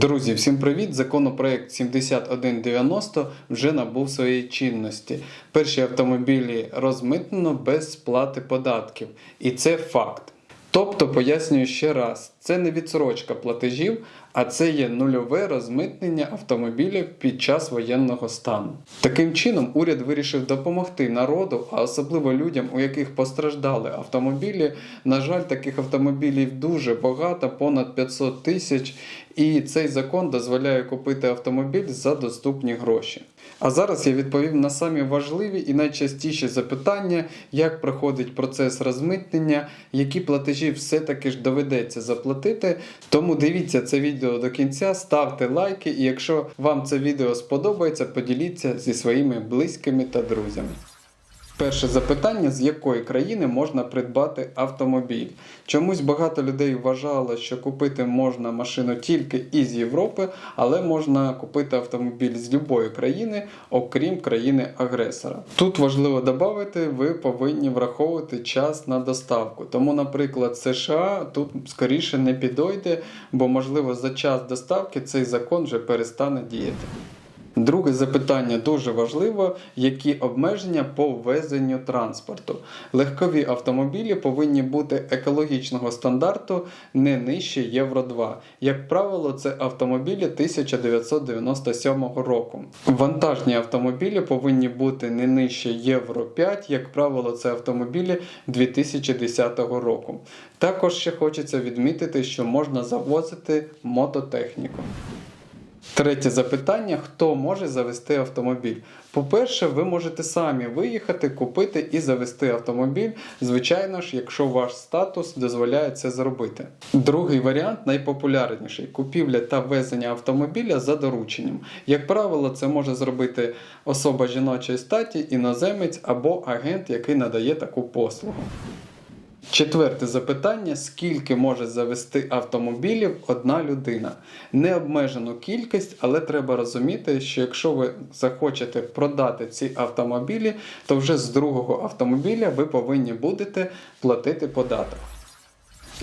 Друзі, всім привіт! Законопроект 7190 вже набув своєї чинності. Перші автомобілі розмитнено без сплати податків, і це факт. Тобто, пояснюю ще раз, це не відсрочка платежів, а це є нульове розмитнення автомобілів під час воєнного стану. Таким чином, уряд вирішив допомогти народу, а особливо людям, у яких постраждали автомобілі. На жаль, таких автомобілів дуже багато, понад 500 тисяч, і цей закон дозволяє купити автомобіль за доступні гроші. А зараз я відповім на самі важливі і найчастіші запитання, як проходить процес розмитнення, які платежі все-таки ж доведеться заплатити. Тому дивіться це відео до кінця, ставте лайки, і якщо вам це відео сподобається, поділіться зі своїми близькими та друзями. Перше запитання: з якої країни можна придбати автомобіль? Чомусь багато людей вважало, що купити можна машину тільки із Європи, але можна купити автомобіль з будь-якої країни, окрім країни-агресора. Тут важливо додати, ви повинні враховувати час на доставку. Тому, наприклад, США тут скоріше не підойде, бо можливо за час доставки цей закон вже перестане діяти. Друге запитання дуже важливо: які обмеження по ввезенню транспорту? Легкові автомобілі повинні бути екологічного стандарту не нижче Євро 2. Як правило, це автомобілі 1997 року. Вантажні автомобілі повинні бути не нижче Євро 5, як правило, це автомобілі 2010 року. Також ще хочеться відмітити, що можна завозити мототехніку. Третє запитання: хто може завести автомобіль? По-перше, ви можете самі виїхати, купити і завести автомобіль, звичайно ж, якщо ваш статус дозволяє це зробити. Другий варіант найпопулярніший купівля та ввезення автомобіля за дорученням. Як правило, це може зробити особа жіночої статі, іноземець або агент, який надає таку послугу. Четверте запитання: скільки може завести автомобілів одна людина? Не обмежену кількість, але треба розуміти, що якщо ви захочете продати ці автомобілі, то вже з другого автомобіля ви повинні будете платити податок.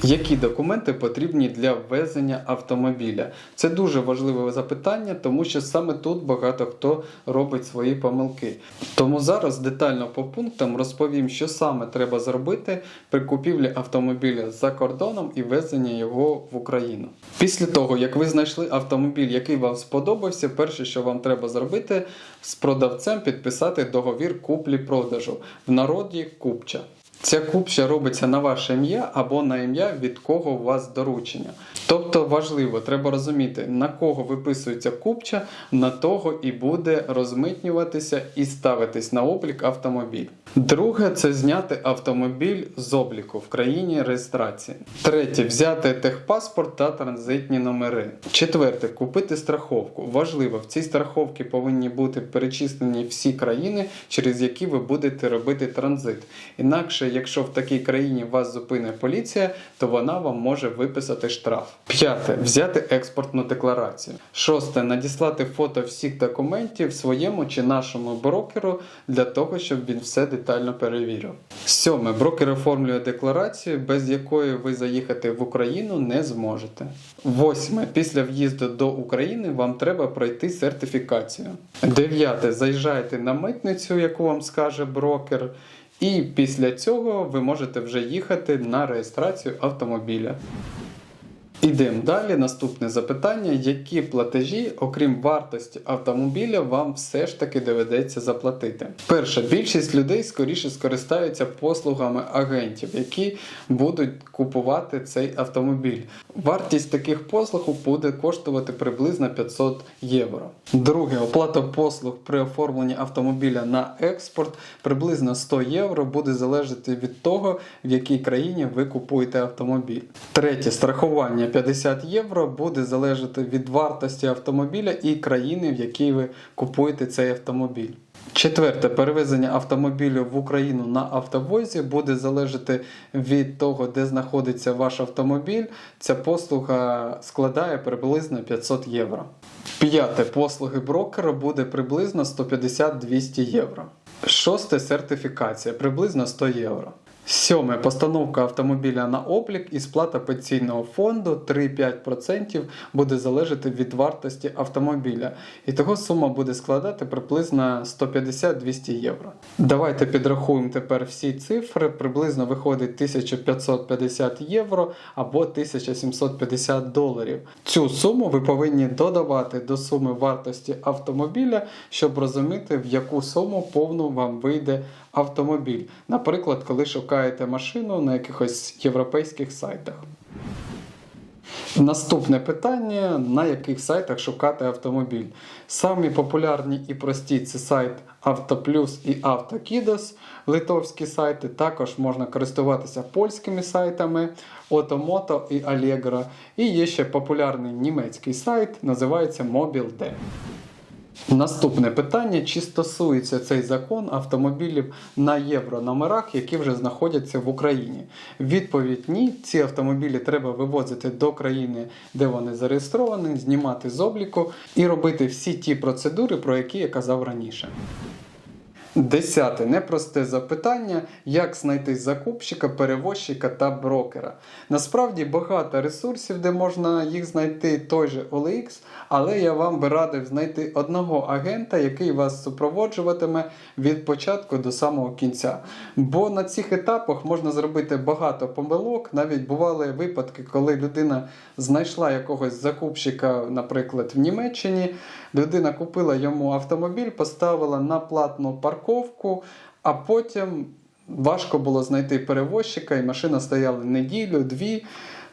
Які документи потрібні для ввезення автомобіля? Це дуже важливе запитання, тому що саме тут багато хто робить свої помилки. Тому зараз детально по пунктам розповім, що саме треба зробити при купівлі автомобіля за кордоном і ввезення його в Україну. Після того, як ви знайшли автомобіль, який вам сподобався, перше, що вам треба зробити, з продавцем підписати договір куплі-продажу в народі купча. Ця купча робиться на ваше ім'я або на ім'я, від кого у вас доручення. Тобто важливо, треба розуміти, на кого виписується купча, на того і буде розмитнюватися і ставитись на облік автомобіль. Друге це зняти автомобіль з обліку в країні реєстрації. Третє взяти техпаспорт та транзитні номери. Четверте купити страховку. Важливо, в цій страховці повинні бути перечислені всі країни, через які ви будете робити транзит. Інакше, якщо в такій країні вас зупине поліція, то вона вам може виписати штраф. П'яте взяти експортну декларацію. Шосте надіслати фото всіх документів своєму чи нашому брокеру для того, щоб він все детально перевірив. Сьоме брокер оформлює декларацію, без якої ви заїхати в Україну не зможете. Восьме після в'їзду до України вам треба пройти сертифікацію. Дев'яте заїжджаєте на митницю, яку вам скаже брокер. І після цього ви можете вже їхати на реєстрацію автомобіля. Ідемо далі. Наступне запитання: які платежі, окрім вартості автомобіля, вам все ж таки доведеться заплатити? Перше, більшість людей скоріше скористаються послугами агентів, які будуть купувати цей автомобіль. Вартість таких послуг буде коштувати приблизно 500 євро. Друге, оплата послуг при оформленні автомобіля на експорт приблизно 100 євро буде залежати від того, в якій країні ви купуєте автомобіль. Третє, страхування 50 євро буде залежати від вартості автомобіля і країни, в якій ви купуєте цей автомобіль. Четверте, перевезення автомобілю в Україну на автовозі буде залежати від того, де знаходиться ваш автомобіль. Ця послуга складає приблизно 500 євро. П'яте, послуги брокера буде приблизно 150-200 євро. Шосте сертифікація приблизно 100 євро. Сьоме постановка автомобіля на облік і сплата пенсійного фонду 3-5% буде залежати від вартості автомобіля. І того сума буде складати приблизно 150-200 євро. Давайте підрахуємо тепер всі цифри. Приблизно виходить 1550 євро або 1750 доларів. Цю суму ви повинні додавати до суми вартості автомобіля, щоб розуміти, в яку суму повну вам вийде автомобіль. Наприклад, коли шукаєте машину на якихось європейських сайтах. Наступне питання: на яких сайтах шукати автомобіль? Самі популярні і прості це сайт Автоплюс і Автокідос, литовські сайти. Також можна користуватися польськими сайтами Ottomoto і Allegro. І є ще популярний німецький сайт, називається Mobile.de. Наступне питання: чи стосується цей закон автомобілів на єврономерах, які вже знаходяться в Україні? Відповідь ні. Ці автомобілі треба вивозити до країни, де вони зареєстровані, знімати з обліку і робити всі ті процедури, про які я казав раніше. Десяте непросте запитання: як знайти закупщика, перевозчика та брокера. Насправді багато ресурсів, де можна їх знайти, той же OLX, але я вам би радив знайти одного агента, який вас супроводжуватиме від початку до самого кінця. Бо на цих етапах можна зробити багато помилок. Навіть бували випадки, коли людина знайшла якогось закупщика, наприклад, в Німеччині. Людина купила йому автомобіль, поставила на платну парковку, а потім важко було знайти перевозчика, і машина стояла неділю-дві.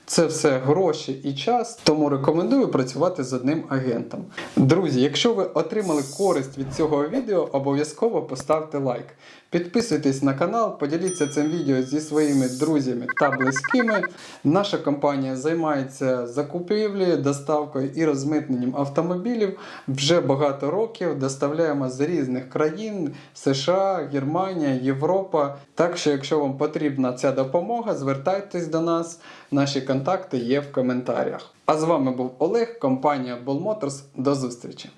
Це все гроші і час, тому рекомендую працювати з одним агентом. Друзі, якщо ви отримали користь від цього відео, обов'язково поставте лайк. Підписуйтесь на канал, поділіться цим відео зі своїми друзями та близькими. Наша компанія займається закупівлею, доставкою і розмитненням автомобілів вже багато років. Доставляємо з різних країн: США, Германія, Європа. Так що, якщо вам потрібна ця допомога, звертайтесь до нас. Наші контакти є в коментарях. А з вами був Олег, компанія Bull Motors. До зустрічі!